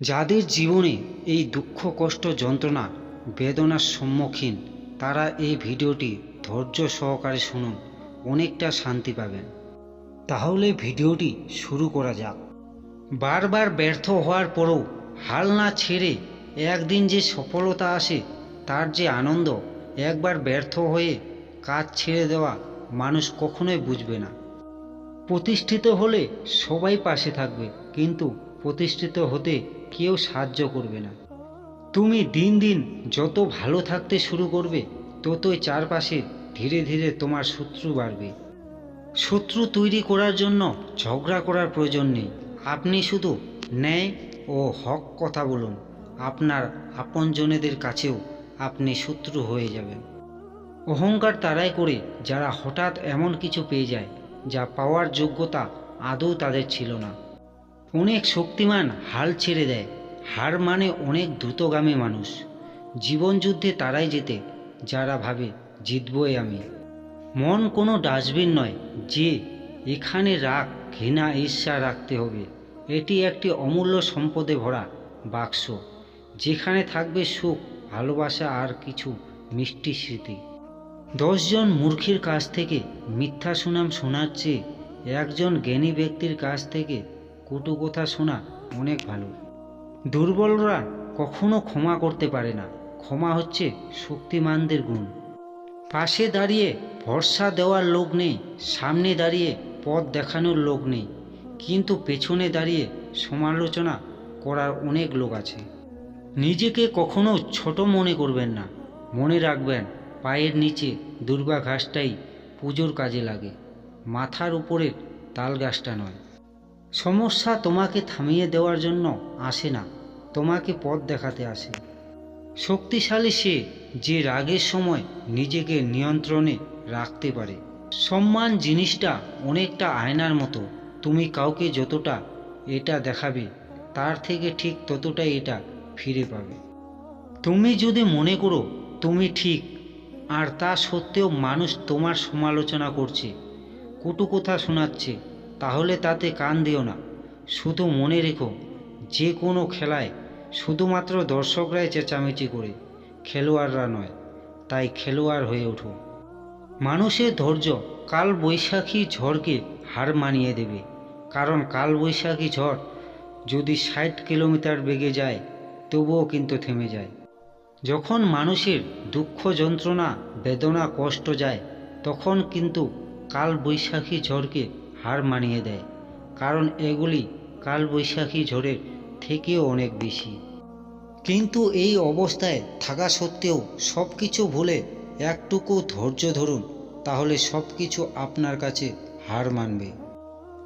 যাদের জীবনে এই দুঃখ, কষ্ট, যন্ত্রণা, বেদনার সম্মুখীন, তারা এই ভিডিওটি ধৈর্য সহকারে শুনুন, অনেকটা শান্তি পাবেন। তাহলে ভিডিওটি শুরু করা যাক। বারবার ব্যর্থ হওয়ার পরও হাল না ছেড়ে একদিন যে সফলতা আসে, তার যে আনন্দ, একবার ব্যর্থ হয়ে কাজ ছেড়ে দেওয়া মানুষ কখনোই বুঝবে না। প্রতিষ্ঠিত হলে সবাই পাশে থাকবে, কিন্তু প্রতিষ্ঠিত হতে কেউ সাহায্য করবে না। তুমি দিন দিন যত ভালো থাকতে শুরু করবে, ততই চারপাশে ধীরে ধীরে তোমার শত্রু বাড়বে। শত্রু তৈরি করার জন্য ঝগড়া করার প্রয়োজন নেই। আপনি শুধু ন্যায় ও হক কথা বলুন। আপনার আপনজনেদের কাছেও আপনি শত্রু হয়ে যাবেন। অহংকার তারাই করে যারা হঠাৎ এমন কিছু পেয়ে যায়, যা পাওয়ার যোগ্যতা আদৌ তাদের ছিল না। অনেক শক্তিমান হাল ছেড়ে দেয়। হার মানে অনেক দ্রুতগামী মানুষ। জীবনযুদ্ধে তারাই যেতে যারা ভাবে, জিতবই আমি। মন কোনো ডাস্টবিন নয় যে, এখানে রাগ ঘৃণা, ঈর্ষা রাখতে হবে। এটি একটি অমূল্য সম্পদে ভরা বাক্স, যেখানে থাকবে সুখ, ভালোবাসা আর কিছু মিষ্টি স্মৃতি। দশজন মূর্খের কাছ থেকে মিথ্যা সুনাম শোনার চেয়ে একজন জ্ঞানী ব্যক্তির কাছ থেকে কটু কথা শোনা অনেক ভালো। দুর্বলরা কখনো ক্ষমা করতে পারে না। ক্ষমা হচ্ছে শক্তিমানদের গুণ। পাশে দাঁড়িয়ে ভরসা দেওয়ার লোক নেই, সামনে দাঁড়িয়ে পথ দেখানোর লোক নেই। কিন্তু পেছনে দাঁড়িয়ে সমালোচনা করার অনেক লোক আছে। নিজেকে কখনো ছোট মনে করবেন না। মনে রাখবেন, পায়ের নিচে দুর্বা ঘাসটাই পুজোর কাজে লাগে। মাথার উপরের তাল গাছটা নয়। সমস্যা তোমাকে থামিয়ে দেওয়ার জন্য আসে না, তোমাকে পথ দেখাতে আসে। শক্তিশালী সে যে রাগের সময় নিজেকে নিয়ন্ত্রণে রাখতে পারে। সম্মান জিনিসটা অনেকটা আয়নার মতো, তুমি কাউকে যতটা এটা দেখাবে, তার থেকে ঠিক ততটাই এটা ফিরে পাবে। তুমি যদি মনে করো তুমি ঠিক, আর তা সত্ত্বেও মানুষ তোমার সমালোচনা করছে, কটু কথা শোনাচ্ছে তাহলে তাতে কান দিও না। শুধু মনে রেখো, যে কোনো খেলায় শুধুমাত্র দর্শকরাই চেঁচামেচি করে, খেলোয়াড়রা নয়, তাই খেলোয়াড় হয়ে ওঠো। মানুষের ধৈর্য কাল বৈশাখী ঝড়কে হার মানিয়ে দেবে, কারণ কাল বৈশাখী ঝড় যদি ষাট কিলোমিটার বেগে যায়, তবুও কিন্তু থেমে যায়। যখন মানুষের দুঃখ যন্ত্রণা, বেদনা, কষ্ট যায়, তখন কিন্তু কাল বৈশাখী ঝড়কে হার মানিয়ে দেয়। কারণ এগুলি কালবৈশাখী ঝড়ের থেকেও অনেক বেশি। কিন্তু এই অবস্থায় থাকা সত্ত্বেও সব কিছু ভুলে একটুকু ধৈর্য ধরুন, তাহলে সব কিছু আপনার কাছে হার মানবে।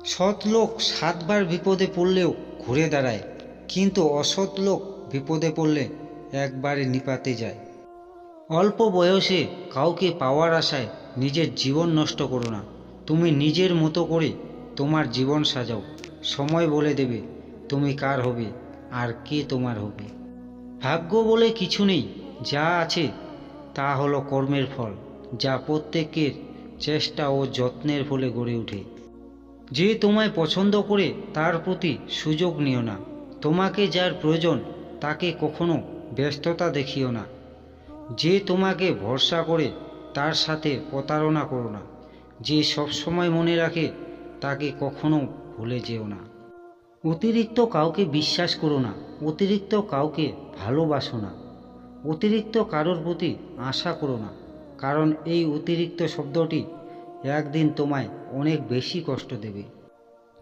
সৎ লোক সাতবার বিপদে পড়লেও ঘুরে দাঁড়ায়, কিন্তু অসৎ লোক বিপদে পড়লে একবারে নিপাতে যায়। অল্প বয়সে কাউকে পাওয়ার আশায় নিজের জীবন নষ্ট করো না। তুমি নিজের মতো করে তোমার জীবন সাজাও। সময় বলে দেবে তুমি কার হবে আর কে তোমার হবে। ভাগ্য বলে কিছু নেই, যা আছে তা হলো কর্মের ফল, যা প্রত্যেকের চেষ্টা ও যত্নের ফলে গড়ে ওঠে। যে তোমায় পছন্দ করে তার প্রতি সুযোগ নিও না। তোমাকে যার প্রয়োজন তাকে কখনো ব্যস্ততা দেখিও না। যে তোমাকে ভরসা করে তার সাথে প্রতারণা করো না। যে সবসময় মনে রাখে, তাকে কখনো ভুলে যেও না। অতিরিক্ত কাউকে বিশ্বাস করো না, অতিরিক্ত কাউকে ভালোবাসো না, অতিরিক্ত কারোর প্রতি আশা করো না, কারণ এই অতিরিক্ত শব্দটি একদিন তোমায় অনেক বেশি কষ্ট দেবে।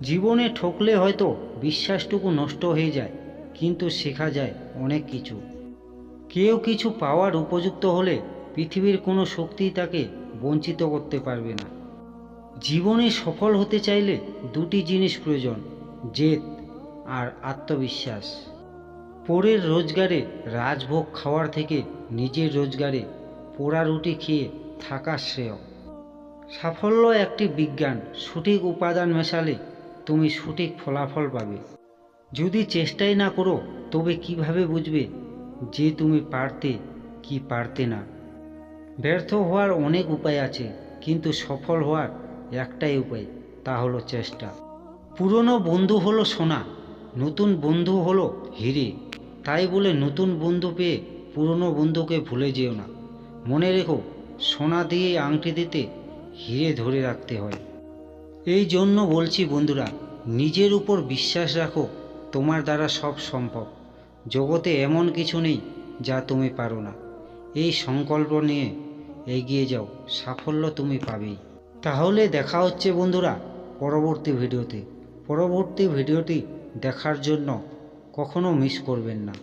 জীবনে ঠকলে হয়তো বিশ্বাসটুকু নষ্ট হয়ে যায়, কিন্তু শেখা যায় অনেক কিছু। কেউ কিছু পাওয়ার উপযুক্ত হলে পৃথিবীর কোনো শক্তি তাকে বঞ্চিত করতে পারবে না। জীবনে সফল হতে চাইলে দুটি জিনিস প্রয়োজন, জেদ আর আত্মবিশ্বাস। পরের রোজগারে রাজভোগ খাওয়ার থেকে নিজের রোজগারে পোড়া রুটি খেয়ে থাকা শ্রেয়। সাফল্য একটি বিজ্ঞান, সঠিক উপাদান মেশালে তুমি সঠিক ফলাফল পাবে। যদি চেষ্টাই না করো, তবে কীভাবে বুঝবে যে তুমি পারতে কি পারতে না? ব্যর্থ হওয়ার অনেক উপায় আছে, কিন্তু সফল হওয়ার একটাই উপায়, তা হলো চেষ্টা। পুরনো বন্ধু হলো সোনা, নতুন বন্ধু হলো হিরে। তাই বলে নতুন বন্ধু পেয়ে পুরনো বন্ধুকে ভুলে যেও না। মনে রেখো, সোনা দিয়ে আংটি দিতে হিরে ধরে রাখতে হয়। এই জন্য বলছি বন্ধুরা, নিজের উপর বিশ্বাস রাখো, তোমার দ্বারা সব সম্ভব। জগতে এমন কিছু নেই যা তুমি পারো না। এই সংকল্প নিয়ে এগিয়ে যাও, সাফল্য তুমি পাবেই। তাহলে দেখা হচ্ছে বন্ধুরা পরবর্তী ভিডিওতে। পরবর্তী ভিডিওটি দেখার জন্য কখনো মিস করবেন না।